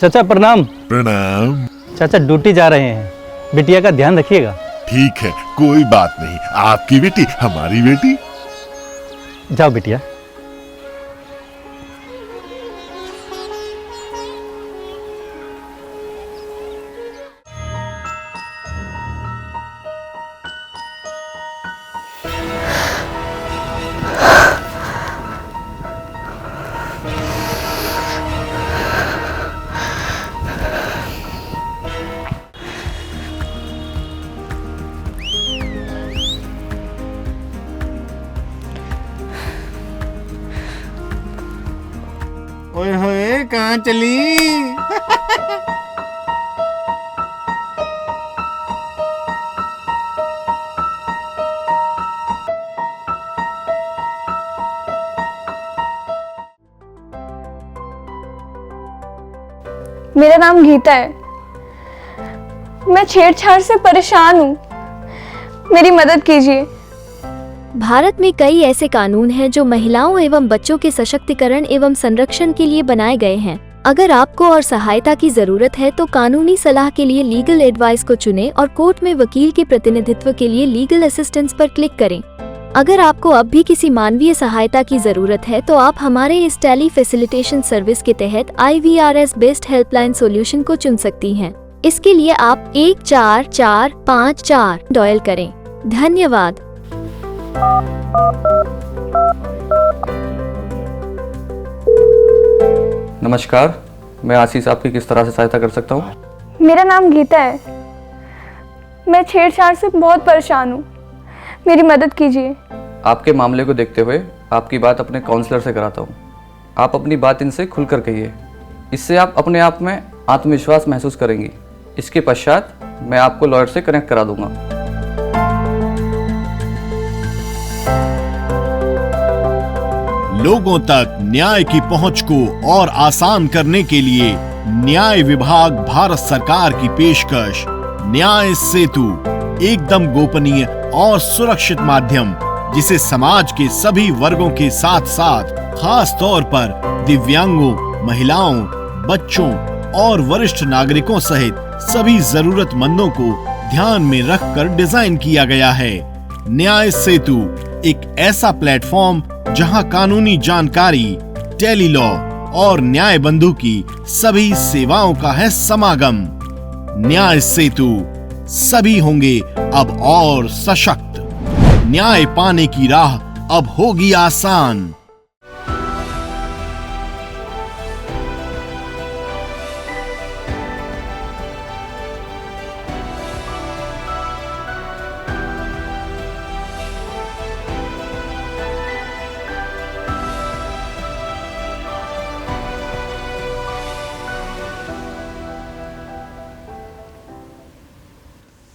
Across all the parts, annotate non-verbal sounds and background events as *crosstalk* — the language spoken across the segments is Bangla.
चाचा प्रणाम। प्रणाम। चाचा ड्यूटी जा रहे हैं। बिटिया का ध्यान रखिएगा। ठीक है कोई बात नहीं। आपकी बेटी हमारी बेटी? जाओ बिटिया। *laughs* मेरा नाम गीता है। मैं छेड़छाड़ से परेशान हूँ। मेरी मदद कीजिए। भारत में कई ऐसे कानून हैं जो महिलाओं एवं बच्चों के सशक्तिकरण एवं संरक्षण के लिए बनाए गए हैं। अगर आपको और सहायता की ज़रूरत है तो कानूनी सलाह के लिए लीगल एडवाइस को चुनें और कोर्ट में वकील के प्रतिनिधित्व के लिए लीगल असिस्टेंस पर क्लिक करें। अगर आपको अब भी किसी मानवीय सहायता की ज़रूरत है तो आप हमारे इस टेली फैसिलिटेशन सर्विस के तहत I V R S best helpline solution को चुन सकती हैं। इसके लिए आप एक चार चार पाँच चार डॉयल करें। धन्यवाद। नमस्कार। मैं आशीष आपकी किस तरह से सहायता कर सकता हूँ? मेरा नाम गीता है। मैं छेड़छाड़ से बहुत परेशान हूँ। मेरी मदद कीजिए। आपके मामले को देखते हुए आपकी बात अपने काउंसलर से कराता हूँ। आप अपनी बात इनसे खुलकर कहिए। इससे आप अपने आप में आत्मविश्वास महसूस करेंगी। इसके पश्चात मैं आपको लॉयर से कनेक्ट करा दूँगा। लोगों तक न्याय की पहुँच को और आसान करने के लिए न्याय विभाग भारत सरकार की पेशकश, न्याय सेतु, एकदम गोपनीय और सुरक्षित माध्यम, जिसे समाज के सभी वर्गों के साथ साथ खास तौर पर दिव्यांगों, महिलाओं, बच्चों और वरिष्ठ नागरिकों सहित सभी जरूरतमंदों को ध्यान में रखकर डिज़ाइन किया गया है। न्याय सेतु एक ऐसा प्लेटफॉर्म जहाँ कानूनी जानकारी, टेली लॉ और न्याय बंधु की सभी सेवाओं का है समागम। न्याय सेतु, सभी होंगे अब और सशक्त। न्याय पाने की राह अब होगी आसान।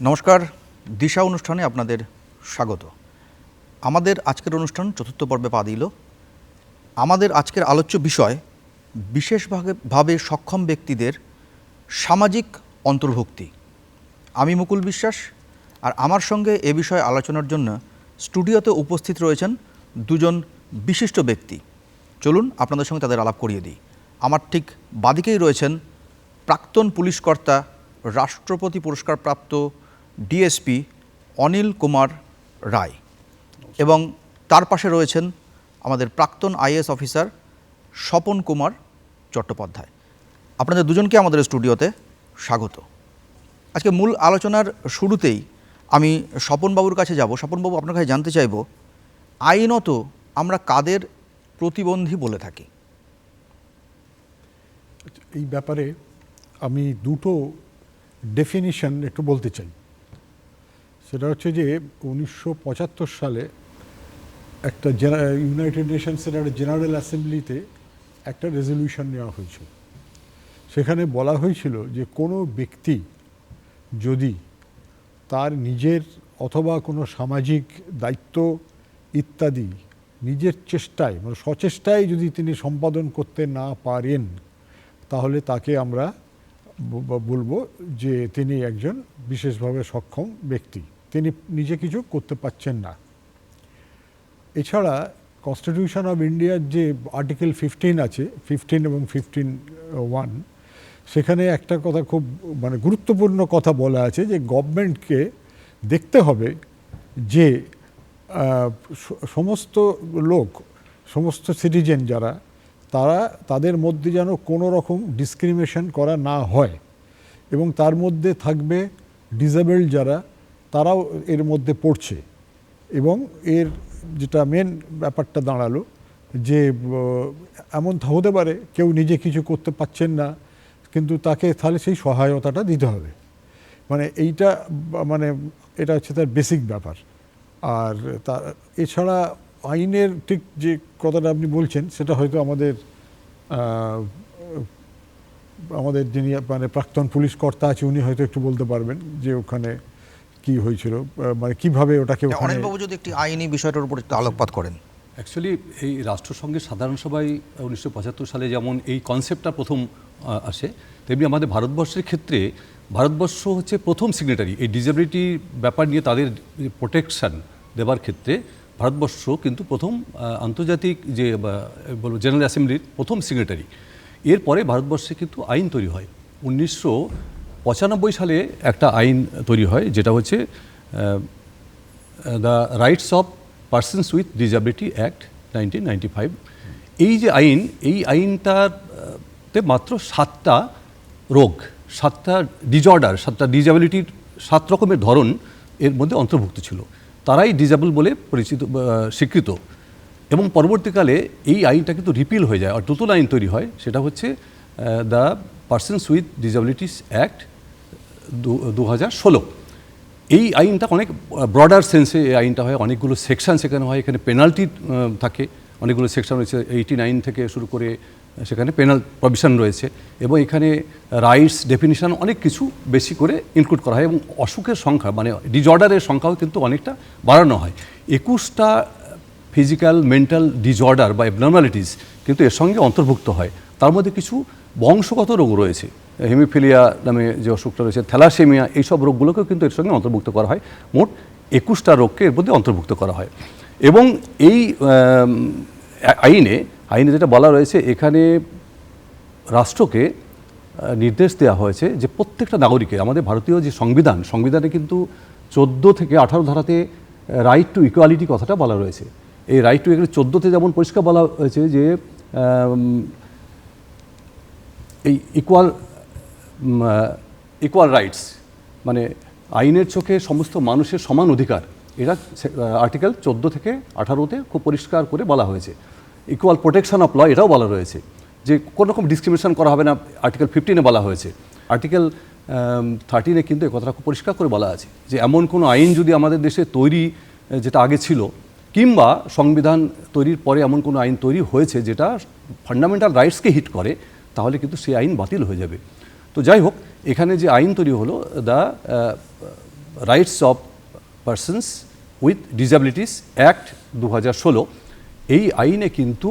নমস্কার, দিশা অনুষ্ঠানে আপনাদের স্বাগত। আমাদের আজকের অনুষ্ঠান চতুর্থ পর্বে পা দিল। আমাদের আজকের আলোচ্য বিষয় বিশেষভাবে ভাবে সক্ষম ব্যক্তিদের সামাজিক অন্তর্ভুক্তি। আমি মুকুল বিশ্বাস আর আমার সঙ্গে এ বিষয়ে আলোচনার জন্য স্টুডিওতে উপস্থিত রয়েছেন দুজন বিশিষ্ট ব্যক্তি। চলুন আপনাদের সঙ্গে তাদের আলাপ করিয়ে দিই। আমার ঠিক বাদিকেই রয়েছেন প্রাক্তন পুলিশ কর্তা রাষ্ট্রপতি পুরস্কারপ্রাপ্ত ডিএসপি অনিল কুমার রায় এবং তার পাশে রয়েছেন আমাদের প্রাক্তন আইএস অফিসার স্বপন কুমার চট্টোপাধ্যায়। আপনাদের দুজনকে আমাদের স্টুডিওতে স্বাগত। আজকে মূল আলোচনার শুরুতেই আমি স্বপনবাবুর কাছে যাব। স্বপনবাবু, আপনার কাছে জানতে চাইব, আইনত আমরা কাদের প্রতিবন্ধী বলে থাকি? এই ব্যাপারে আমি দুটো ডেফিনিশন একটু বলতে চাই। সেটা হচ্ছে যে উনিশশো পঁচাত্তর সালে একটা ইউনাইটেড নেশনসের একটা জেনারেল অ্যাসেম্বলিতে একটা রেজলিউশন নেওয়া হয়েছিল। সেখানে বলা হয়েছিল যে কোনো ব্যক্তি যদি তার নিজের অথবা কোনো সামাজিক দায়িত্ব ইত্যাদি নিজের চেষ্টায় মানে সচেষ্টায় যদি তিনি সম্পাদন করতে না পারেন, তাহলে তাকে আমরা বলব যে তিনি একজন বিশেষভাবে সক্ষম ব্যক্তি। তিনি নিজে কিছু করতে পারছেন না। এছাড়া কনস্টিটিউশন অফ ইন্ডিয়ার যে আর্টিকেল ফিফটিন আছে ফিফটিন এবং ফিফটিন ওয়ান সেখানে একটা কথা খুব মানে গুরুত্বপূর্ণ কথা বলা আছে যে গভর্নমেন্টকে দেখতে হবে যে সমস্ত লোক, সমস্ত সিটিজেন যারা, তারা তাদের মধ্যে যেন কোনো রকম ডিসক্রিমিনেশন করা না হয় এবং তার মধ্যে থাকবে ডিসেবলড যারা তারাও এর মধ্যে পড়ছে। এবং এর যেটা মেন ব্যাপারটা দাঁড়াল যে এমন হতে পারে কেউ নিজে কিছু করতে পারছেন না, কিন্তু তাকে তাহলে সেই সহায়তাটা দিতে হবে। মানে এইটা মানে এটা হচ্ছে তার বেসিক ব্যাপার। আর তা, এছাড়া আইনের ঠিক যে কথাটা আপনি বলছেন, সেটা হয়তো আমাদের আমাদের যিনি মানে প্রাক্তন পুলিশ কর্তা আছে, উনি হয়তো একটু বলতে পারবেন যে ওখানে কি হয়েছিল? মানে কীভাবে ওটাকে অনিলবাবু যদি একটি আইনি বিষয়টার উপর একটু আলোকপাত করেন। অ্যাকচুয়ালি এই রাষ্ট্রসংঘের সাধারণ সভায় উনিশশো পঁচাত্তর সালে যেমন এই কনসেপ্টটা প্রথম আসে তেমনি আমাদের ভারতবর্ষের ক্ষেত্রে ভারতবর্ষ হচ্ছে প্রথম সিগনেটারি এই ডিজেবিলিটি ব্যাপার নিয়ে তাদের প্রোটেকশন দেওয়ার ক্ষেত্রে ভারতবর্ষ কিন্তু প্রথম আন্তর্জাতিক যে বলব জেনারেল অ্যাসেম্বলির প্রথম সিগনেটারি এরপরে ভারতবর্ষে কিন্তু আইন তৈরি হয়। উনিশশো পঁচানব্বই সালে একটা আইন তৈরি হয়, যেটা হচ্ছে the rights of persons with disability act nineteen ninety five এই যে আইন, এই আইনটাতে মাত্র সাতটা রোগ, সাতটা ডিজর্ডার সাতটা ডিজাবিলিটির সাত রকমের ধরন এর মধ্যে অন্তর্ভুক্ত ছিল। তারাই ডিজাবল বলে পরিচিত স্বীকৃত। এবং পরবর্তীকালে এই আইনটা কিন্তু রিপিল হয়ে যায়। আর নতুন আইন তৈরি হয়, সেটা হচ্ছে the persons with disabilities act দু হাজার ষোলো। এই আইনটা অনেক ব্রডার সেন্সে এই আইনটা হয়, অনেকগুলো সেকশন সেখানে হয়, এখানে পেনাল্টি থাকে। অনেকগুলো সেকশন রয়েছে এইটি নাইন থেকে শুরু করে সেখানে পেনাল প্রভিশন রয়েছে এবং এখানে রাইটস ডেফিনিশন অনেক কিছু বেশি করে ইনক্লুড করা হয় এবং অসুখের সংখ্যা মানে ডিজর্ডারের সংখ্যাও কিন্তু অনেকটা বাড়ানো হয়। একুশটা ফিজিক্যাল মেন্টাল ডিজর্ডার বা অ্যাবনর্মালিটিস কিন্তু এর সঙ্গে অন্তর্ভুক্ত হয়। তার মধ্যে কিছু বংশগত রোগ রয়েছে। হেমিফিলিয়া নামে যে অসুখটা রয়েছে, থ্যালাসেমিয়া, এইসব রোগগুলোকেও কিন্তু এর সঙ্গে অন্তর্ভুক্ত করা হয়। মোট একুশটা রোগকে এর মধ্যে অন্তর্ভুক্ত করা হয়। এবং এই আইনে আইনে যেটা বলা রয়েছে, এখানে রাষ্ট্রকে নির্দেশ দেওয়া হয়েছে যে প্রত্যেকটা নাগরিকের, আমাদের ভারতীয় যে সংবিধান, সংবিধানে কিন্তু চোদ্দ থেকে আঠারো ধারাতে রাইট টু ইকুয়ালিটি কথাটা বলা রয়েছে। এই রাইট টু ইকুয়ালিটি চোদ্দোতে যেমন পরিষ্কার বলা হয়েছে যে এই ইকুয়াল ইকুয়াল রাইটস মানে আইনের চোখে সমস্ত মানুষের সমান অধিকার। এটা আর্টিকেল চোদ্দ থেকে আঠারোতে খুব পরিষ্কার করে বলা হয়েছে। ইকুয়াল প্রোটেকশন অফ ল এটাও বলা রয়েছে। যে কোনো রকম ডিসক্রিমিনেশন করা হবে না আর্টিকেল ফিফটিনে বলা হয়েছে। আর্টিকেল থার্টিনে কিন্তু এই কথাটা খুব পরিষ্কার করে বলা আছে যে এমন কোনো আইন যদি আমাদের দেশে তৈরি যেটা আগে ছিল, কিংবা সংবিধান তৈরির পরে এমন কোনো আইন তৈরি হয়েছে যেটা ফান্ডামেন্টাল রাইটসকে হিট করে, তাহলে কিন্তু সেই আইন বাতিল হয়ে যাবে। তো যাই হোক, এখানে যে আইন তৈরি হলো the rights of persons with disabilities act দু হাজার ষোলো, এই আইনে কিন্তু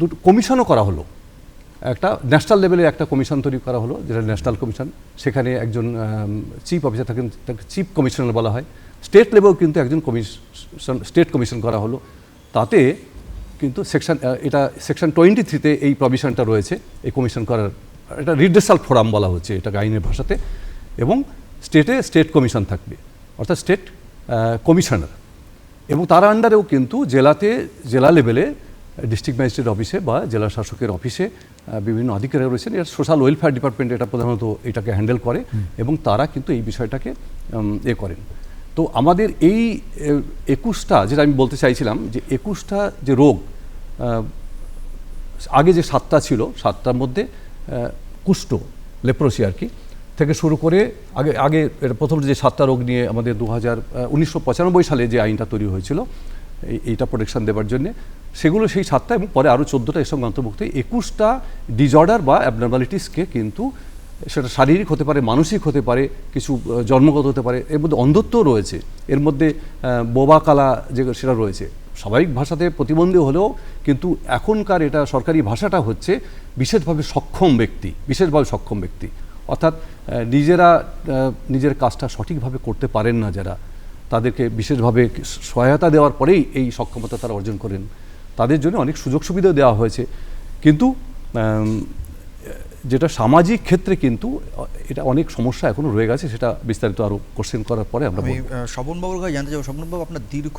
দুটো কমিশনও করা হলো। একটা ন্যাশনাল লেভেলে একটা কমিশন তৈরি করা হলো, যেটা ন্যাশনাল কমিশন। সেখানে একজন চিফ অফিসার থাকেন, তাকে চিফ কমিশনার বলা হয়। স্টেট লেভেলেও কিন্তু একজন কমিশন স্টেট কমিশন করা হলো। তাতে কিন্তু সেকশন এটা সেকশন টোয়েন্টি থ্রিতে এই প্রভিশনটা রয়েছে, এই কমিশন করার এটা রিডেসাল ফোরাম বলা হচ্ছে এটাকে আইনের ভাষাতে এবং স্টেটে স্টেট কমিশন থাকবে অর্থাৎ স্টেট কমিশনার। এবং তার আন্ডারেও কিন্তু জেলাতে জেলা লেভেলে ডিস্ট্রিক্ট ম্যাজিস্ট্রেট অফিসে বা জেলা শাসকের অফিসে বিভিন্ন আধিকারিক রয়েছেন। এটা সোশ্যাল ওয়েলফেয়ার ডিপার্টমেন্ট এটা প্রধানত এটাকে হ্যান্ডেল করে এবং তারা কিন্তু এই বিষয়টাকে এ করেন। তো আমাদের এই একুশটা যেটা আমি বলতে চাইছিলাম যে একুশটা যে রোগ আগে যে সাতটা ছিল সাতটার মধ্যে কুষ্ঠ লেপ্রোসি আর কি থেকে শুরু করে আগে আগে প্রথম যে সাতটা রোগ নিয়ে আমাদের দু হাজার সালে যে আইনটা তৈরি হয়েছিল এই- এইটা প্রোটেকশন দেওয়ার জন্য সেগুলো সেই সাতটা এবং পরে আরও চোদ্দোটা এর সঙ্গে অন্তর্ভুক্ত। একুশটা ডিজর্ডার বা অ্যাবনর্মালিটিসকে কিন্তু সেটা শারীরিক হতে পারে মানসিক হতে পারে কিছু জন্মগত হতে পারে এর মধ্যে অন্ধত্ব রয়েছে। এর মধ্যে আহ, বোবা কালা যে সেটা রয়েছে। স্বাভাবিক ভাষাতে প্রতিবন্ধী হলেও কিন্তু এখনকার এটা সরকারি ভাষাটা হচ্ছে বিশেষভাবে সক্ষম ব্যক্তি, বিশেষভাবে সক্ষম ব্যক্তি। অর্থাৎ নিজেরা নিজের কাজটা সঠিকভাবে করতে পারেন না যারা, তাদেরকে বিশেষভাবে সহায়তা দেওয়ার পরেই এই সক্ষমতা তারা অর্জন করেন। তাদের জন্য অনেক সুযোগ সুবিধা দেওয়া হয়েছে। কিন্তু যেটা সামাজিক ক্ষেত্রে কিন্তু এটা অনেক সমস্যা এখনও রয়ে গেছে সেটা বিস্তারিত আরও কোশ্চেন করার পরে আমরা স্বপনবাবুর কাছে জানতে চাবো স্বপনবাবু আপনার দীর্ঘ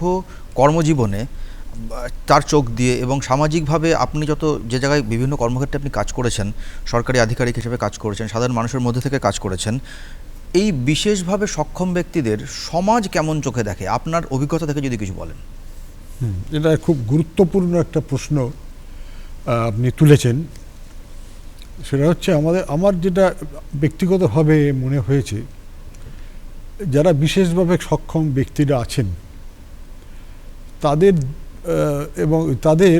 কর্মজীবনে তার চোখ দিয়ে এবং সামাজিকভাবে আপনি যত যে জায়গায় বিভিন্ন কর্মক্ষেত্রে আপনি কাজ করেছেন সরকারি আধিকারিক হিসেবে কাজ করেছেন সাধারণ মানুষের মধ্যে থেকে কাজ করেছেন এই বিশেষভাবে সক্ষম ব্যক্তিদের সমাজ কেমন চোখে দেখে? আপনার অভিজ্ঞতা থেকে যদি কিছু বলেন। হুম, এটা খুব গুরুত্বপূর্ণ একটা প্রশ্ন আপনি তুলেছেন। সেটা হচ্ছে আমাদের, আমার যেটা ব্যক্তিগতভাবে মনে হয়েছে, যারা বিশেষভাবে সক্ষম ব্যক্তিরা আছেন, তাদের এবং তাদের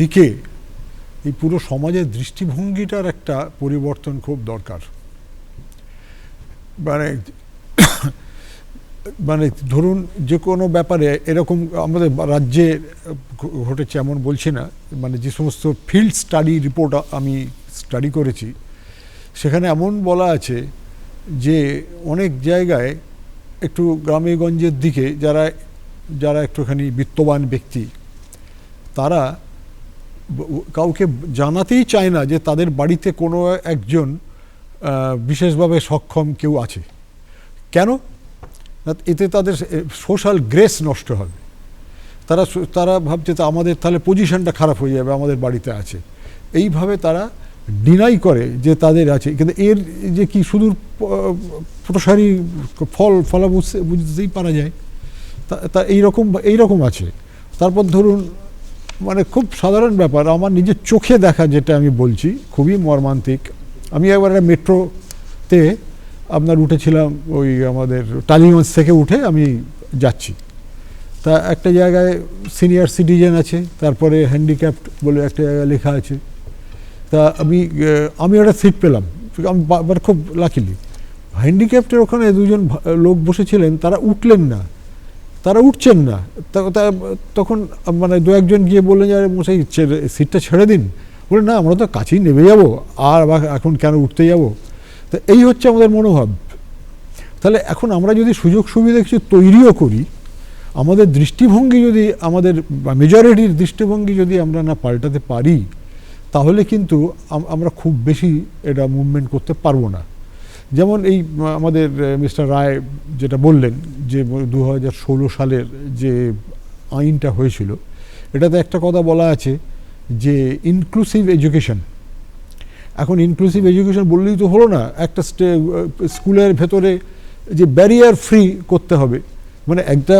দিকে এই পুরো সমাজের দৃষ্টিভঙ্গিটার একটা পরিবর্তন খুব দরকার। মানে মানে ধরুন যে কোনো ব্যাপারে এরকম আমাদের রাজ্যে ঘটেছে এমন বলছি না মানে যে সমস্ত ফিল্ড স্টাডি রিপোর্ট আমি স্টাডি করেছি, সেখানে এমন বলা আছে যে অনেক জায়গায় একটু গ্রামে গঞ্জের দিকে যারা যারা একটুখানি বিত্তবান ব্যক্তি, তারা কাউকে জানাতেই চায় না যে তাদের বাড়িতে কোনো একজন বিশেষভাবে সক্ষম কেউ আছে। কেন? এতে তাদের সোশ্যাল গ্রেস নষ্ট হবে। তারা তারা ভাবছে তা আমাদের তাহলে পজিশনটা খারাপ হয়ে যাবে, আমাদের বাড়িতে আছে। এইভাবে তারা ডিনাই করে যে তাদের আছে। কিন্তু এর যে কি সুদূর প্রসারী ফল ফলা বুঝতে বুঝতেই পারা যায়। তা- তা এইরকম এইরকম আছে। তারপর ধরুন মানে খুব সাধারণ ব্যাপার, আমার নিজের চোখে দেখা যেটা আমি বলছি, খুবই মর্মান্তিক। আমি একবার একটা মেট্রোতে আপনার উঠেছিলাম, ওই আমাদের টালিগঞ্জ থেকে উঠে আমি যাচ্ছি। তা একটা জায়গায় সিনিয়র সিটিজেন আছে, তারপরে হ্যান্ডিক্যাপ্ট বলে একটা জায়গায় লেখা আছে। তা আমি আমি একটা সিট পেলাম। আমি মানে খুব লাকিলি হ্যান্ডিক্যাপ্টের ওখানে দুজন লোক বসেছিলেন, তারা উঠলেন না। তারা উঠছেন না। তখন মানে দু একজন গিয়ে বললেন যে মশাই সিটটা ছেড়ে দিন। বলে না, আমরা তো কাছেই নেমে যাব। আর এখন কেন উঠতে যাব? তো এই হচ্ছে আমাদের মনোভাব। তাহলে এখন আমরা যদি সুযোগ সুবিধা কিছু তৈরিও করি, আমাদের দৃষ্টিভঙ্গি যদি, আমাদের মেজরিটির দৃষ্টিভঙ্গি যদি আমরা না পাল্টাতে পারি তাহলে কিন্তু আমরা খুব বেশি এটা মুভমেন্ট করতে পারব না। যেমন এই, আমাদের মিস্টার রায় যেটা বললেন যে দু হাজার ষোলো সালের যে আইনটা হয়েছিল, এটাতে একটা কথা বলা আছে যে ইনক্লুসিভ এডুকেশন এখন ইনক্লুসিভ এডুকেশন বললেই তো হলো না, একটা স্কুলের ভেতরে যে ব্যারিয়ার ফ্রি করতে হবে। মানে একটা,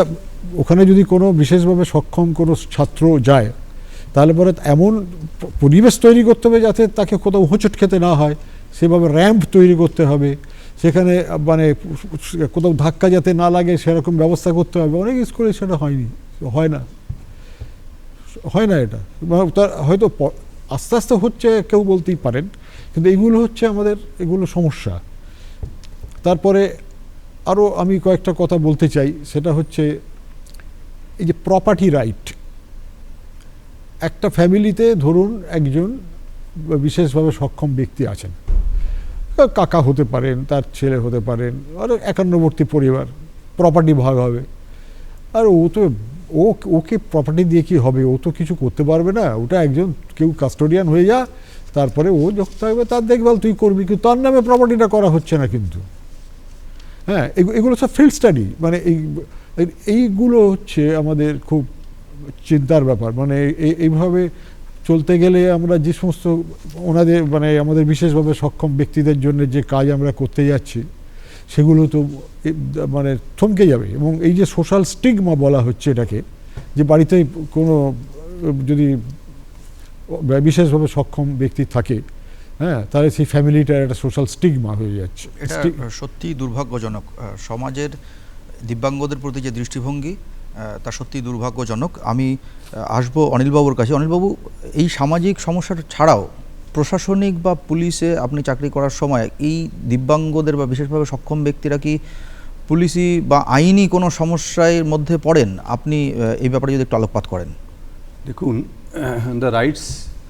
ওখানে যদি কোনো বিশেষভাবে সক্ষম কোনো ছাত্র যায় তাহলে পরে এমন পরিবেশ তৈরি করতে হবে যাতে তাকে কোথাও হোঁচট খেতে না হয়। সেভাবে র্যাম্প তৈরি করতে হবে। সেখানে মানে কোথাও ধাক্কা যাতে না লাগে সেরকম ব্যবস্থা করতে হবে। অনেক স্কুলে সেটা হয়নি, হয় না। হয় না এটা। তার হয়তো আস্তে আস্তে হচ্ছে কেউ বলতেই পারেন। কিন্তু এগুলো হচ্ছে আমাদের, এগুলো সমস্যা। তারপরে আরও আমি কয়েকটা কথা বলতে চাই। সেটা হচ্ছে এই যে প্রপার্টি রাইট একটা ফ্যামিলিতে ধরুন একজন বিশেষভাবে সক্ষম ব্যক্তি আছেন। কাকা হতে পারেন, তার ছেলে হতে পারেন, আর একান্নবর্তী পরিবার প্রপার্টি ভাগ হবে। আর ও তো, ও, ওকে প্রপার্টি দিয়ে কি হবে? ও তো কিছু করতে পারবে না। ওটা একজন, কেউ কাস্টোডিয়ান হয়ে যা, তারপরে ও যখন থাকবে, তার দেখভাল তুই করবি, কিন্তু তার নামে প্রপার্টিটা করা হচ্ছে না কিন্তু। হ্যাঁ এগু- এগুলো সব ফিল্ড স্টাডি মানে এই- এইগুলো হচ্ছে আমাদের খুব চিন্তার ব্যাপার। মানে এই- এইভাবে চলতে গেলে আমরা যে সমস্ত ওনাদের মানে আমাদের বিশেষভাবে সক্ষম ব্যক্তিদের জন্য যে কাজ আমরা করতে যাচ্ছি সেগুলো তো মানে থমকে যাবে। এবং এই যে সোশ্যাল স্টিগমা বলা হচ্ছে এটাকে যে বাড়িতে কোনো যদি বিশেষভাবে সক্ষম ব্যক্তি থাকে হ্যাঁ তাহলে সেই ফ্যামিলিটার একটা সোশ্যাল স্টিগমা হয়ে যাচ্ছে। সত্যি দুর্ভাগ্যজনক। সমাজের দিব্যাঙ্গদের প্রতি যে দৃষ্টিভঙ্গি তা সত্যি দুর্ভাগ্যজনক। আমি আসব অনিলবাবুর কাছে। অনিলবাবু, এই সামাজিক সমস্যা ছাড়াও প্রশাসনিক বা পুলিশে আপনি চাকরি করার সময় এই দিব্যাঙ্গদের বা বিশেষভাবে সক্ষম ব্যক্তিরা কি পুলিশি বা আইনি কোনো সমস্যার মধ্যে পড়েন? আপনি এই ব্যাপারে যদি একটু আলোকপাত করেন। দেখুন the rights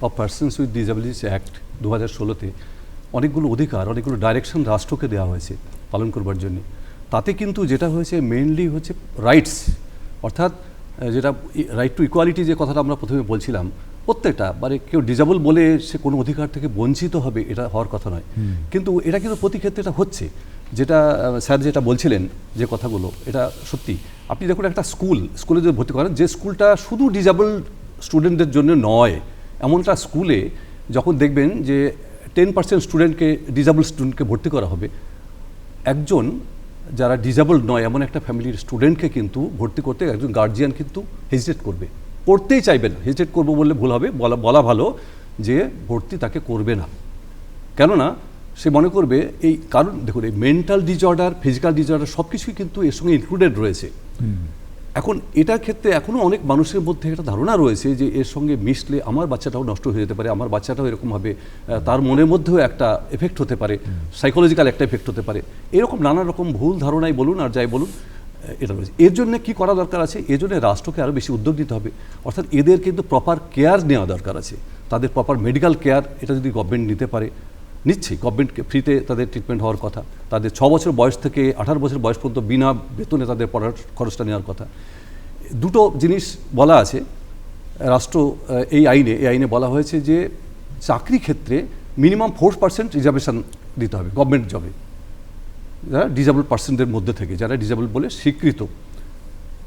of persons with disabilities act দু হাজার ষোলোতে অনেকগুলো অধিকার, অনেকগুলো ডাইরেকশন রাষ্ট্রকে দেওয়া হয়েছে পালন করবার জন্য। তাতে কিন্তু যেটা হয়েছে মেইনলি হচ্ছে রাইটস অর্থাৎ যেটা রাইট টু ইকুয়ালিটি যে কথাটা আমরা প্রথমে বলছিলাম প্রত্যেকটা মানে কেউ ডিজাবল বলে সে কোনো অধিকার থেকে বঞ্চিত হবে এটা হওয়ার কথা নয়। কিন্তু এটা কিন্তু প্রতি ক্ষেত্রে এটা হচ্ছে। যেটা স্যার যেটা বলছিলেন যে কথাগুলো এটা সত্যি। আপনি দেখুন একটা স্কুল স্কুলে যদি ভর্তি করেন যে স্কুলটা শুধু ডিজাবল স্টুডেন্টদের জন্য নয় এমনটা স্কুলে যখন দেখবেন যে টেন পার্সেন্ট স্টুডেন্টকে ডিজাবল স্টুডেন্টকে ভর্তি করা হবে একজন যারা ডিজেবল নয়, এমন একটা ফ্যামিলির স্টুডেন্টকে কিন্তু ভর্তি করতে একজন গার্জিয়ান কিন্তু হেজিটেট করবে। করতেই চাইবে না। হেজিটেট করব বললে ভুল হবে, বলা বলা ভালো যে ভর্তি তাকে করবে না। কেননা সে মনে করবে এই কারণ, দেখুন, এই মেন্টাল ডিজর্ডার ফিজিক্যাল ডিজর্ডার সব কিছুই কিন্তু এর সঙ্গে ইনক্লুডেড রয়েছে। এখন এটার ক্ষেত্রে এখনও অনেক মানুষের মধ্যে একটা ধারণা রয়েছে যে এর সঙ্গে মিশলে আমার বাচ্চাটাও নষ্ট হয়ে যেতে পারে, আমার বাচ্চাটাও এরকমভাবে তার মনের মধ্যেও একটা এফেক্ট হতে পারে সাইকোলজিক্যাল একটা এফেক্ট হতে পারে। এরকম নানা রকম ভুল ধারণাই বলুন আর যাই বলুন এটা রয়েছে। এর জন্য কি করা দরকার আছে? এর জন্য রাষ্ট্রকে আরও বেশি উদ্যোগ নিতে হবে। অর্থাৎ এদের কিন্তু প্রপার কেয়ার নেওয়া দরকার আছে। তাদের প্রপার মেডিকেল কেয়ার এটা যদি গভর্নমেন্ট নিতে পারে নিচ্ছে গভর্নমেন্টকে ফ্রিতে তাদের ট্রিটমেন্ট হওয়ার কথা। তাদের ছ বছর বয়স থেকে আঠারো বছর বয়স পর্যন্ত বিনা বেতনে তাদের পড়ার খরচটা নেওয়ার কথা। দুটো জিনিস বলা আছে, রাষ্ট্র এই আইনে এই আইনে বলা হয়েছে যে চাকরি ক্ষেত্রে মিনিমাম ফোর পার্সেন্ট রিজার্ভেশন দিতে হবে গভর্নমেন্ট জবে যারা ডিজেবল পার্সনদের মধ্যে থেকে, যারা ডিজেবল বলে স্বীকৃত,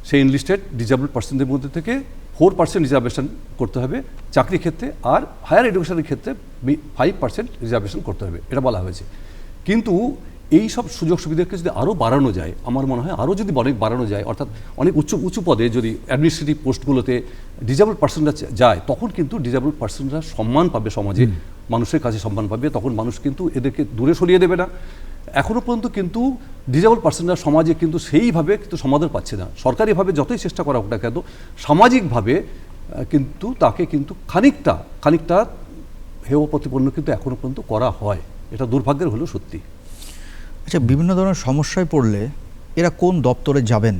সেই এনলিস্টেড ডিজেবল পার্সনদের মধ্যে থেকে ফোর পার্সেন্ট রিজার্ভেশন করতে হবে চাকরি ক্ষেত্রে আর হায়ার এডুকেশনের ক্ষেত্রে ফাইভ পার্সেন্ট রিজার্ভেশন করতে হবে এটা বলা হয়েছে। কিন্তু এই সব সুযোগ সুবিধাকে যদি আরও বাড়ানো যায় আমার মনে হয় আরও যদি অনেক বাড়ানো যায় অর্থাৎ অনেক উচ্চ উঁচু পদে যদি অ্যাডমিনিস্ট্রেটিভ পোস্টগুলোতে ডিজেবল পার্সনরা যায় তখন কিন্তু ডিজেবল পার্সনরা সম্মান পাবে সমাজে মানুষের কাছে সম্মান পাবে তখন মানুষ কিন্তু এদেরকে দূরে সরিয়ে দেবে না। এখনও পর্যন্ত কিন্তু ডিজেবল পার্সনরা সমাজে কিন্তু সেইভাবে কিন্তু সমাধান পাচ্ছে না। সরকারিভাবে যতই চেষ্টা করা হোক না কেন সামাজিকভাবে কিন্তু তাকে কিন্তু খানিকটা খানিকটা হেয় প্রতিপন্ন কিন্তু এখনও পর্যন্ত করা হয়। এটা দুর্ভাগ্যের হলেও সত্যি। আচ্ছা বিভিন্ন ধরনের সমস্যায় পড়লে এরা কোন দপ্তরে যাবেন?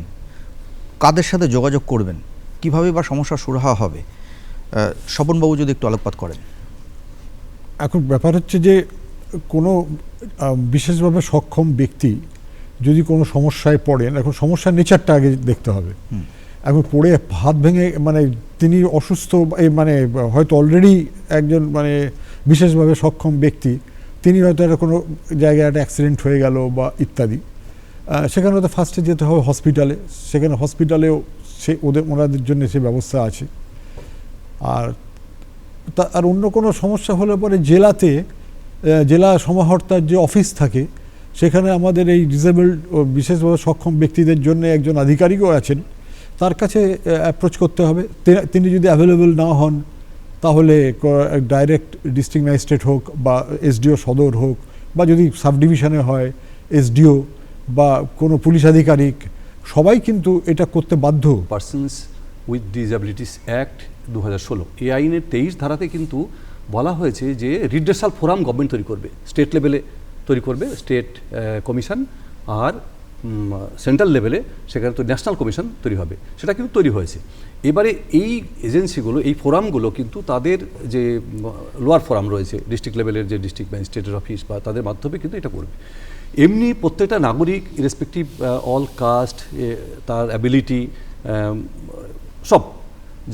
কাদের সাথে যোগাযোগ করবেন? কীভাবে বা সমস্যা সুরাহা হবে? স্বপনবাবু যদি একটু আলোকপাত করেন। এখন ব্যাপার হচ্ছে যে কোনো বিশেষভাবে সক্ষম ব্যক্তি যদি কোনো সমস্যায় পড়েন এখন সমস্যার নেচারটা আগে দেখতে হবে। এখন পড়ে হাত ভেঙে মানে তিনি অসুস্থ মানে হয়তো অলরেডি একজন মানে বিশেষভাবে সক্ষম ব্যক্তি তিনি হয়তো একটা কোনো জায়গায় একটা অ্যাক্সিডেন্ট হয়ে গেল বা ইত্যাদি। সেখানে হয়তো ফার্স্টে যেতে হবে হসপিটালে সেখানে হসপিটালেও সে ওদের ওনাদের জন্য সে ব্যবস্থা আছে। আর তা আর অন্য কোনো সমস্যা হলে পরে জেলাতে জেলা সমাহর্তার যে অফিস থাকে, সেখানে আমাদের এই ডিসেবলড বিশেষভাবে সক্ষম ব্যক্তিদের জন্য একজন আধিকারিকও আছেন। তার কাছে অ্যাপ্রোচ করতে হবে। তিনি যদি অ্যাভেলেবল না হন, তাহলে ডাইরেক্ট ডিস্ট্রিক্ট ম্যাজিস্ট্রেট হোক বা এসডিও সদর হোক, বা যদি সাব ডিভিশনে হয় এসডিও বা কোনো পুলিশ আধিকারিক, সবাই কিন্তু এটা করতে বাধ্য। পার্সনস উইথ ডিসএবিলিটিস অ্যাক্ট দু হাজার ষোলো। এই আইনের তেইশ ধারাতে কিন্তু বলা হয়েছে যে রিড্রেসাল ফোরাম গভর্নমেন্ট তৈরি করবে, স্টেট লেভেলে তৈরি করবে, স্টেট কমিশন আর সেন্ট্রাল লেভেলে সেখানে তো ন্যাশনাল কমিশন তৈরি হবে, সেটা কিন্তু তৈরি হয়েছে। এবারে এই এজেন্সিগুলো, এই ফোরামগুলো কিন্তু তাদের যে লোয়ার ফোরাম রয়েছে, ডিস্ট্রিক্ট লেভেলের যে ডিস্ট্রিক্ট ম্যাজিস্ট্রেটের অফিস বা তাদের মাধ্যমে কিন্তু এটা করবে। এমনি প্রত্যেকটা নাগরিক ইরেসপেক্টিভ অল কাস্ট তার অ্যাবিলিটি সব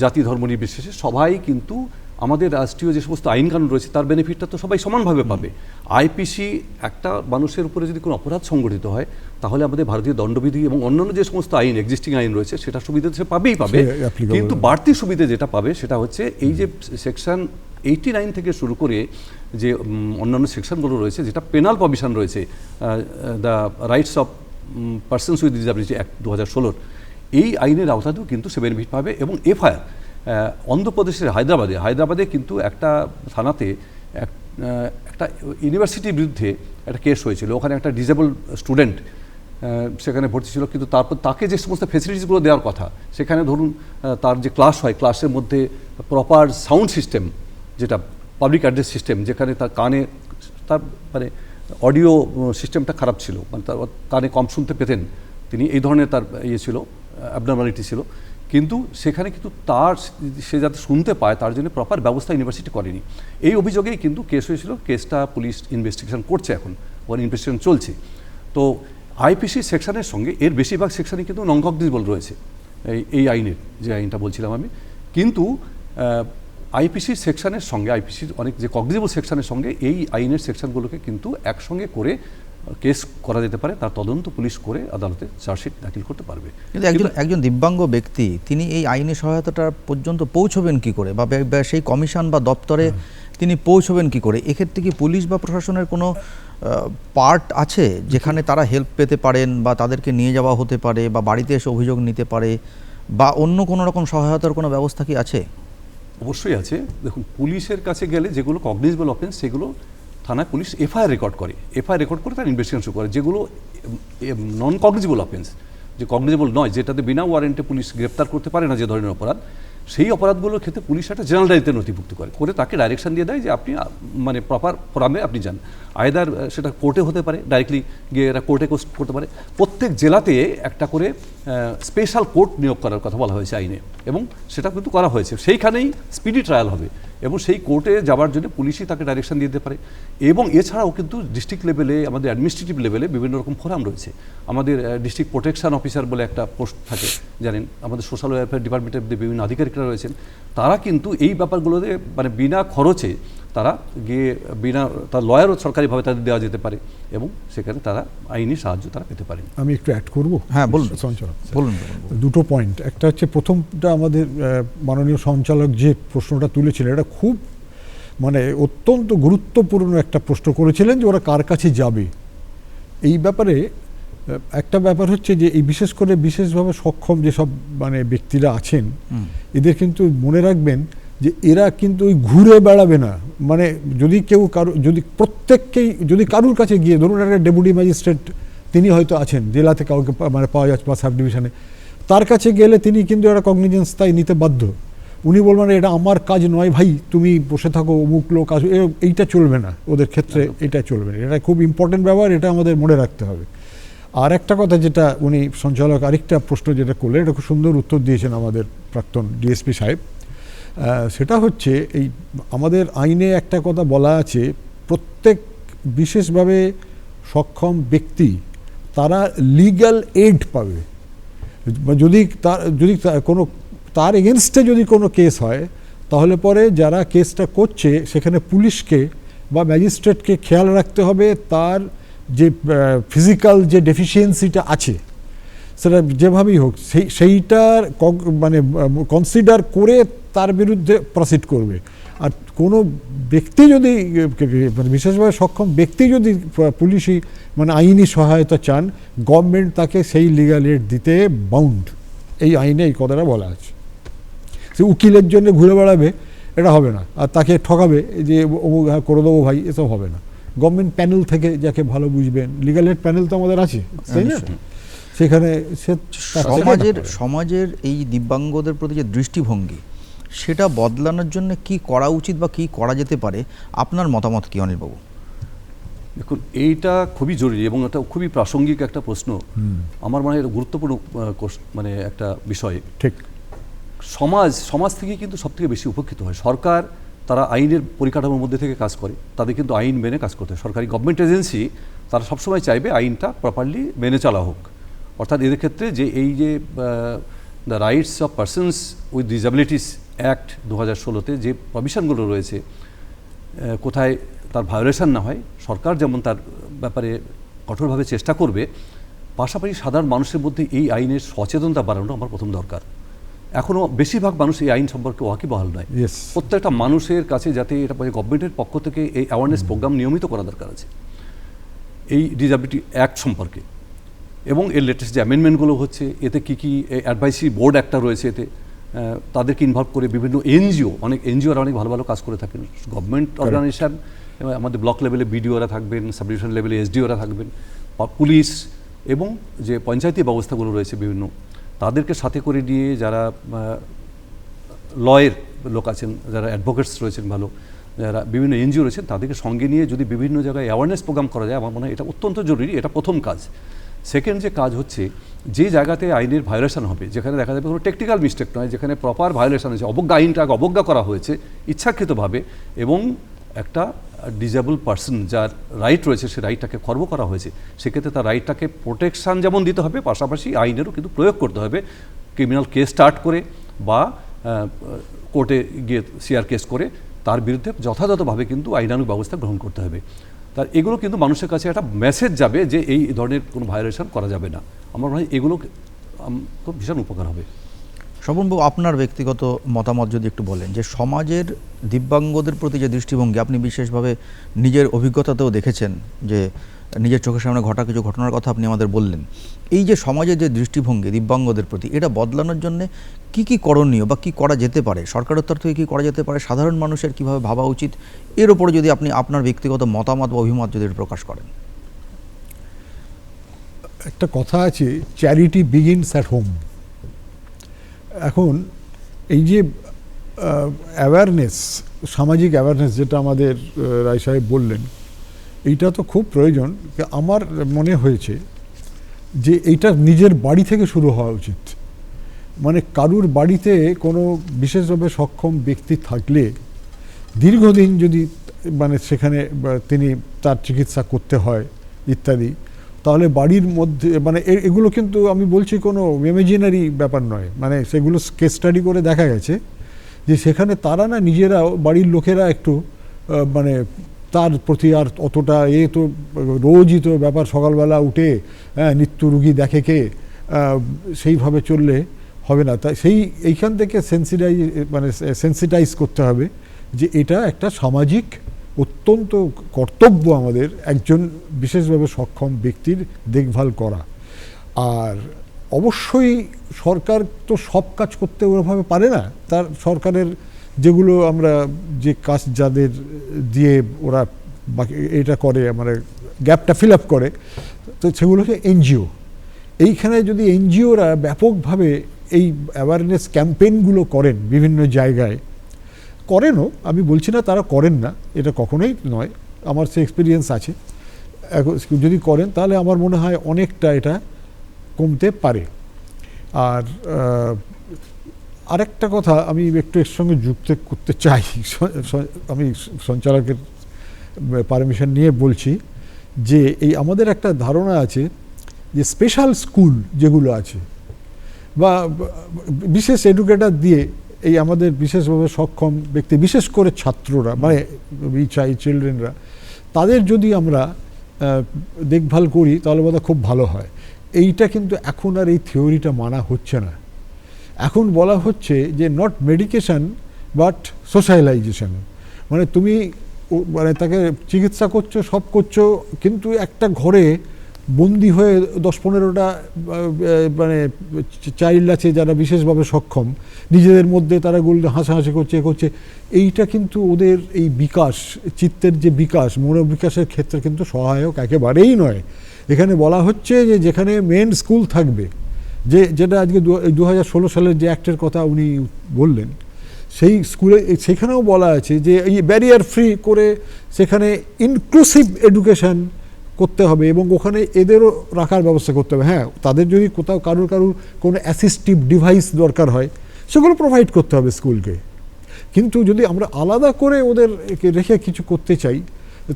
জাতি ধর্ম নির্বিশেষে সবাই কিন্তু আমাদের রাষ্ট্রীয় যে সমস্ত আইন কানুন রয়েছে তার বেনিফিটটা তো সবাই সমানভাবে পাবে। আইপিসি একটা মানুষের উপরে যদি কোনো অপরাধ সংগঠিত হয় তাহলে আমাদের ভারতীয় দণ্ডবিধি এবং অন্যান্য যে সমস্ত আইন এক্সিস্টিং আইন রয়েছে সেটা সুবিধা সে পাবেই পাবে। কিন্তু বাড়তি সুবিধে যেটা পাবে সেটা হচ্ছে এই যে সেকশন এইটি নাইন থেকে শুরু করে যে অন্যান্য সেকশনগুলো রয়েছে যেটা পেনাল প্রভিশন রয়েছে the rights of persons with disability act দু হাজার ষোলোর এই আইনের আওতাতেও কিন্তু সে বেনিফিট পাবে এবং এফআইআর অন্ধ্রপ্রদেশের হায়দ্রাবাদে হায়দ্রাবাদে কিন্তু একটা থানাতে এক- একটা ইউনিভার্সিটির বিরুদ্ধে একটা কেস হয়েছিল। ওখানে একটা ডিজেবল স্টুডেন্ট সেখানে ভর্তি ছিল। কিন্তু তারপর তাকে যে সমস্ত ফেসিলিটিসগুলো দেওয়ার কথা, সেখানে ধরুন তার যে ক্লাস হয়, ক্লাসের মধ্যে প্রপার সাউন্ড সিস্টেম যেটা পাবলিক অ্যাড্রেস সিস্টেম যেখানে তার কানে তার মানে অডিও সিস্টেমটা খারাপ ছিল। মানে তার কানে কম শুনতে পেতেন। তিনি এই ধরনের তার ইয়ে ছিল অ্যাবনর্মালিটি ছিল। কিন্তু সেখানে কিন্তু তার সে যাতে শুনতে পায় তার জন্য প্রপার ব্যবস্থা ইউনিভার্সিটি করেনি। এই অভিযোগেই কিন্তু কেস হয়েছিল কেসটা পুলিশ ইনভেস্টিগেশন করছে এখন ওর ইনভেস্টিগেশন চলছে। তো আইপিসি সেকশনের সঙ্গে এর বেশিরভাগ সেকশনই কিন্তু নন কগনিজবল রয়েছে এই এই আইনের যে আইনটা বলছিলাম আমি। কিন্তু আহ, আইপিসির সেকশনের সঙ্গে আইপিসির অনেক যে কগনিজেবল সেকশনের সঙ্গে এই আইনের সেকশনগুলোকে কিন্তু একসঙ্গে করে কেস করা যেতে পারে তার তদন্ত পুলিশ করে আদালতে চার্জশিট দাখিল করতে পারবে। কিন্তু একজন একজন দিব্যাঙ্গ ব্যক্তি তিনি এই আইনি সহায়তাটা পর্যন্ত পৌঁছবেন কি করে? বা সেই কমিশন বা দপ্তরে তিনি পৌঁছবেন কি করে? এক্ষেত্রে কি পুলিশ বা প্রশাসনের কোনো পার্ট আছে যেখানে তারা হেল্প পেতে পারেন বা তাদেরকে নিয়ে যাওয়া হতে পারে বা বাড়িতে এসে অভিযোগ নিতে পারে বা অন্য কোনো রকম সহায়তার কোনো ব্যবস্থা কি আছে? অবশ্যই আছে। দেখুন পুলিশের কাছে গেলে যেগুলো কগনিজেবল অফেন্স সেগুলো থানায় পুলিশ এফআইআর রেকর্ড করে, এফআইআর রেকর্ড করে তার ইনভেস্টিগেশন শুরু করে, যেগুলো নন কগনিজেবল অফেন্স যে কগনিজেবল নয়, যেটাতে বিনা ওয়ারেন্টে পুলিশ গ্রেপ্তার করতে পারে না যে ধরনের অপরাধ, সেই অপরাধগুলোর ক্ষেত্রে পুলিশ একটা জেনারেল ডায়েরিতে নথিভুক্ত করে করে তাকে ডাইরেকশন দিয়ে দেয় যে আপনি মানে প্রপার ফোরামে আপনি যান। আয়দার সেটা কোর্টে হতে পারে ডাইরেক্টলি গিয়ে এরা কোর্টে করতে পারে। প্রত্যেক জেলাতে একটা করে স্পেশাল কোর্ট নিয়োগ করার কথা বলা হয়েছে আইনে এবং সেটা কিন্তু করা হয়েছে। সেইখানেই স্পিডি ট্রায়াল হবে এবং সেই কোর্টে যাওয়ার জন্য পুলিশই তাকে ডাইরেকশন দিয়ে দিতে পারে। এবং এছাড়াও কিন্তু ডিস্ট্রিক্ট লেভেলে আমাদের অ্যাডমিনিস্ট্রেটিভ লেভেলে বিভিন্ন রকম ফোরাম রয়েছে। আমাদের ডিস্ট্রিক্ট প্রোটেকশন অফিসার বলে একটা পোস্ট থাকে, জানেন? আমাদের সোশ্যাল ওয়েলফেয়ার ডিপার্টমেন্টের বিভিন্ন আধিকারিকরা রয়েছেন। তারা কিন্তু এই ব্যাপারগুলোতে মানে বিনা খরচে তারা গিয়ে বিনা তার লয়ারও সরকারিভাবে তাদের দেওয়া যেতে পারে এবং সেখানে তারা আইনি সাহায্য তারা পেতে পারেন। আমি একটু অ্যাড করব? হ্যাঁ, বলুন। সঞ্চালক বলুন। দুটো পয়েন্ট একটা হচ্ছে প্রথমটা আমাদের মাননীয় সঞ্চালক যে প্রশ্নটা তুলেছিলেন এটা খুব মানে অত্যন্ত গুরুত্বপূর্ণ একটা প্রশ্ন করেছিলেন যে ওরা কার কাছে যাবে। এই ব্যাপারে একটা ব্যাপার হচ্ছে যে এই বিশেষ করে বিশেষভাবে সক্ষম যেসব মানে ব্যক্তিরা আছেন এদের কিন্তু মনে রাখবেন যে এরা কিন্তু ওই ঘুরে বেড়াবে না। মানে যদি কেউ কারও যদি প্রত্যেককেই যদি কারুর কাছে গিয়ে ধরুন একটা ডেপুটি ম্যাজিস্ট্রেট তিনি হয়তো আছেন জেলাতে কাউকে মানে পাওয়া যাচ্ছে বা সাব ডিভিশনে তার কাছে গেলে তিনি কিন্তু একটা কগনিজেন্স তাই নিতে বাধ্য। উনি বলবেন এটা আমার কাজ নয় ভাই তুমি বসে থাকো অমুক লোক আসো এ- এইটা চলবে না। ওদের ক্ষেত্রে এটা চলবে না। এটা খুব ইম্পর্টেন্ট ব্যাপার এটা আমাদের মনে রাখতে হবে। আর একটা কথা যেটা উনি সঞ্চালক আরেকটা প্রশ্ন যেটা করলেন এটা খুব সুন্দর উত্তর দিয়েছেন আমাদের প্রাক্তন ডিএসপি সাহেব। সেটা হচ্ছে এই আমাদের আইনে একটা কথা বলা আছে, প্রত্যেক বিশেষভাবে সক্ষম ব্যক্তি তারা লিগ্যাল এইড পাবে। যদি তার, যদি কোনো, তার এগেনস্টে যদি কোনো কেস হয়, তাহলে পরে যারা কেসটা করছে, সেখানে পুলিশকে বা ম্যাজিস্ট্রেটকে খেয়াল রাখতে হবে, তার যে ফিজিক্যাল যে ডেফিসিয়েন্সিটা আছে সেটা যেভাবেই হোক, সেই, সেইটার মানে কনসিডার করে তার বিরুদ্ধে প্রসিড করবে। আর কোনো ব্যক্তি যদি মানে বিশেষভাবে সক্ষম ব্যক্তি যদি পুলিশি মানে আইনি সহায়তা চান গভর্নমেন্ট তাকে সেই লিগাল এড দিতে বাউন্ড এই আইনে এই কথাটা বলা আছে। সে উকিলের জন্য ঘুরে বেড়াবে, এটা হবে না। আর তাকে ঠকাবে যে অমুক হ্যাঁ করে দেবো ভাই, এসব হবে না। গভর্নমেন্ট প্যানেল থেকে যাকে ভালো বুঝবেন লিগাল এড প্যানেল তো আমাদের আছে, তাই না। সেখানে সে সমাজের সমাজের এই দিব্যাঙ্গদের প্রতি যে দৃষ্টিভঙ্গি সেটা বদলানোর জন্য কি করা উচিত বা কি করা যেতে পারে আপনার মতামত কি অনিলবাবু? দেখুন এইটা খুবই জরুরি এবং এটা খুবই প্রাসঙ্গিক একটা প্রশ্ন। আমার মনে হয় এটা গুরুত্বপূর্ণ মানে একটা বিষয়। ঠিক। সমাজ সমাজ থেকে কিন্তু সব থেকে বেশি উপকৃত হয়। সরকার তারা আইনের পরিকাঠামোর মধ্যে থেকে কাজ করে তাদের কিন্তু আইন মেনে কাজ করতে হয়। সরকারি গভর্নমেন্ট এজেন্সি তারা সবসময় চাইবে আইনটা প্রপারলি মেনে চলা হোক। অর্থাৎ এদের ক্ষেত্রে যে এই যে the rights of persons with disabilities act দু হাজার ষোলোতে যে প্রভিশনগুলো রয়েছে কোথায় তার ভায়োলেশন না হয় সরকার যেমন তার ব্যাপারে কঠোরভাবে চেষ্টা করবে পাশাপাশি সাধারণ মানুষের মধ্যে এই আইনের সচেতনতা বাড়ানো আমার প্রথম দরকার। এখনও বেশিরভাগ মানুষ এই আইন সম্পর্কে ওয়াকিবহাল নয়। প্রত্যেকটা মানুষের কাছে যাতে এটা গভর্নমেন্টের পক্ষ থেকে এই অ্যাওয়ারনেস প্রোগ্রাম নিয়মিত করা দরকার আছে। এই ডিজাবিলিটি অ্যাক্ট সম্পর্কে। এবং এর লেটেস্ট যে অ্যামেন্ডমেন্টগুলো হচ্ছে এতে কী কী অ্যাডভাইসি বোর্ড একটা রয়েছে এতে তাদেরকে ইনভলভ করে বিভিন্ন এনজিও অনেক এনজিওরা অনেক ভালো ভালো কাজ করে থাকেন। গভর্নমেন্ট অর্গানাইজেশন আমাদের ব্লক লেভেলে বিডিওরা থাকবেন সাব ডিভিশন লেভেলে এসডিওরা থাকবেন পুলিশ এবং যে পঞ্চায়েতি ব্যবস্থাগুলো রয়েছে বিভিন্ন তাদেরকে সাথে করে নিয়ে যারা লয়ের লোক আছেন যারা অ্যাডভোকেটস রয়েছেন ভালো যারা বিভিন্ন এনজিও রয়েছেন তাদেরকে সঙ্গে নিয়ে যদি বিভিন্ন জায়গায় অ্যাওয়ারনেস প্রোগ্রাম করা যায় আমার মনে হয় এটা অত্যন্ত জরুরি এটা প্রথম কাজ। সেকেন্ড যে কাজ হচ্ছে, যে জায়গাতে আইনের ভায়োলেশন হবে, যেখানে দেখা যাবে কোনো টেকনিক্যাল মিস্টেক নয়, যেখানে প্রপার ভায়োলেশন হয়েছে, অবজ্ঞা আইনটাকে অবজ্ঞা করা হয়েছে ইচ্ছাকৃতভাবে এবং একটা ডিজেবল পার্সন যার রাইট রয়েছে, সে রাইটটাকে খর্ব করা হয়েছে, সেক্ষেত্রে তার রাইটটাকে প্রোটেকশন যেমন দিতে হবে, পাশাপাশি আইনেরও কিন্তু প্রয়োগ করতে হবে ক্রিমিনাল কেস স্টার্ট করে বা কোর্টে গিয়ে সিআর কেস করে, তার বিরুদ্ধে যথাযথভাবে কিন্তু আইনানুগ ব্যবস্থা গ্রহণ করতে হবে। তার এগুলো কিন্তু মানুষের কাছে একটা মেসেজ যাবে যে এই ধরনের কোনো ভায়োলেশন করা যাবে না। আমার মনে হয় এগুলো খুব ভীষণ উপকার হবে। শোভনবাবু আপনার ব্যক্তিগত মতামত যদি একটু বলেন, যে সমাজের দিব্যাঙ্গদের প্রতি যে দৃষ্টিভঙ্গি, আপনি বিশেষভাবে নিজের অভিজ্ঞতাতেও দেখেছেন যে নিজের চোখের সামনে ঘটা কিছু ঘটনার কথা আপনি আমাদের বললেন। এই যে সমাজের যে দৃষ্টিভঙ্গি দিব্যাঙ্গদের প্রতি, এটা বদলানোর জন্য কি কি করণীয় বা কি করা যেতে পারে? সরকারের তরফ থেকে কি করা যেতে পারে? সাধারণ মানুষের কীভাবে ভাবা উচিত? এর উপরে যদি আপনি আপনার ব্যক্তিগত মতামত বা অভিমত যদি প্রকাশ করেন। একটা কথা আছে চ্যারিটি বিগিনস অ্যাট হোম এখন এই যে অ্যাওয়ারনেস সামাজিক অ্যাওয়ারনেস যেটা আমাদের রায় সাহেব বললেন, এইটা তো খুব প্রয়োজন। আমার মনে হয়েছে যে এইটা নিজের বাড়ি থেকে শুরু হওয়া উচিত। মানে কারুর বাড়িতে কোনো বিশেষভাবে সক্ষম ব্যক্তি থাকলে দীর্ঘদিন যদি মানে সেখানে তিনি তার চিকিৎসা করতে হয় ইত্যাদি, তাহলে বাড়ির মধ্যে মানে এগুলো কিন্তু আমি বলছি কোনো ইমেজিনারি ব্যাপার নয়। মানে সেগুলো কেস স্টাডি করে দেখা গেছে যে সেখানে তারা না নিজেরাও বাড়ির লোকেরা একটু মানে তার প্রতি আর অতটা এ তো রোজই তো ব্যাপার সকালবেলা উঠে হ্যাঁ নিত্য রুগী দেখে কে সেইভাবে চললে হবে না। তাই সেই এইখান থেকে সেন্সিটাইজ মানে সেন্সিটাইজ করতে হবে যে এটা একটা সামাজিক অত্যন্ত কর্তব্য আমাদের একজন বিশেষভাবে সক্ষম ব্যক্তির দেখভাল করা। আর অবশ্যই সরকার তো সব কাজ করতে ওরভাবে পারে না। তার সরকারের যেগুলো আমরা যে কাজ যাদের দিয়ে ওরা বাকি এটা করে মানে গ্যাপটা ফিল আপ করে, তো সেগুলো হচ্ছে এনজিও। এইখানে যদি এনজিওরা ব্যাপকভাবে এই অ্যাওয়ারনেস ক্যাম্পেইনগুলো করেন বিভিন্ন জায়গায়, করেনও, আমি বলছি না তারা করেন না, এটা কখনোই নয়, আমার সে এক্সপিরিয়েন্স আছে। যদি করেন, তাহলে আমার মনে হয় অনেকটা এটা কমতে পারে। আর আরেকটা কথা আমি একটু এর সঙ্গে যুক্ত করতে চাই। আমি সঞ্চালকের পারমিশন নিয়ে বলছি যে এই আমাদের একটা ধারণা আছে যে স্পেশাল স্কুল যেগুলো আছে বা বিশেষ এডুকেটর দিয়ে এই আমাদের বিশেষভাবে সক্ষম ব্যক্তি, বিশেষ করে ছাত্ররা মানে চাই চিলড্রেনরা তাদের যদি আমরা দেখভাল করি তাহলে বোধহয় খুব ভালো হয়। এইটা কিন্তু এখন আর এই থিওরিটা মানা হচ্ছে না। এখন বলা হচ্ছে যে নট মেডিকেশন বাট সোশ্যালাইজেশন মানে তুমি মানে তাকে চিকিৎসা করছ, সব করছ, কিন্তু একটা ঘরে বন্দি হয়ে দশ পনেরোটা মানে চাইল্ড আছে যারা বিশেষভাবে সক্ষম, নিজেদের মধ্যে তারা গুল হাসাহাসি করছে, এ করছে, এইটা কিন্তু ওদের এই বিকাশ, চিত্তের যে বিকাশ, মনোবিকাশের ক্ষেত্রে কিন্তু সহায়ক একেবারেই নয়। এখানে বলা হচ্ছে যে যেখানে মেন স্কুল থাকবে যে, যেটা আজকে দু হাজার ষোলো সালের যে অ্যাক্টের কথা উনি বললেন, সেই স্কুলে সেখানেও বলা আছে যে এই ব্যারিয়ার ফ্রি করে সেখানে ইনক্লুসিভ এডুকেশন করতে হবে এবং ওখানে এদেরও রাখার ব্যবস্থা করতে হবে। হ্যাঁ তাদের যদি কোথাও কারোর কারোর কোনো অ্যাসিস্টিভ ডিভাইস দরকার হয়, সেগুলো প্রোভাইড করতে হবে স্কুলকে। কিন্তু যদি আমরা আলাদা করে ওদের রেখে কিছু করতে চাই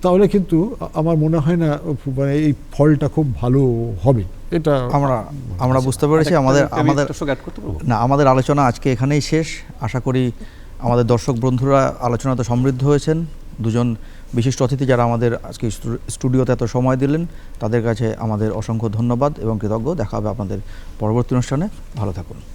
তাহলে কিন্তু আমার মনে হয় না মানে এই ফলটা খুব ভালো হবে। এটা আমরা আমরা বুঝতে পেরেছি আমাদের আমাদের পারব? না আমাদের আলোচনা আজকে এখানেই শেষ। আশা করি আমাদের দর্শক বন্ধুরা আলোচনাতে সমৃদ্ধ হয়েছেন। দুজন বিশিষ্ট অতিথি যারা আমাদের আজকে স্টুডিওতে এত সময় দিলেন তাদের কাছে আমাদের অসংখ্য ধন্যবাদ এবং কৃতজ্ঞ। দেখা হবে আপনাদের পরবর্তী অনুষ্ঠানে। ভালো থাকুন।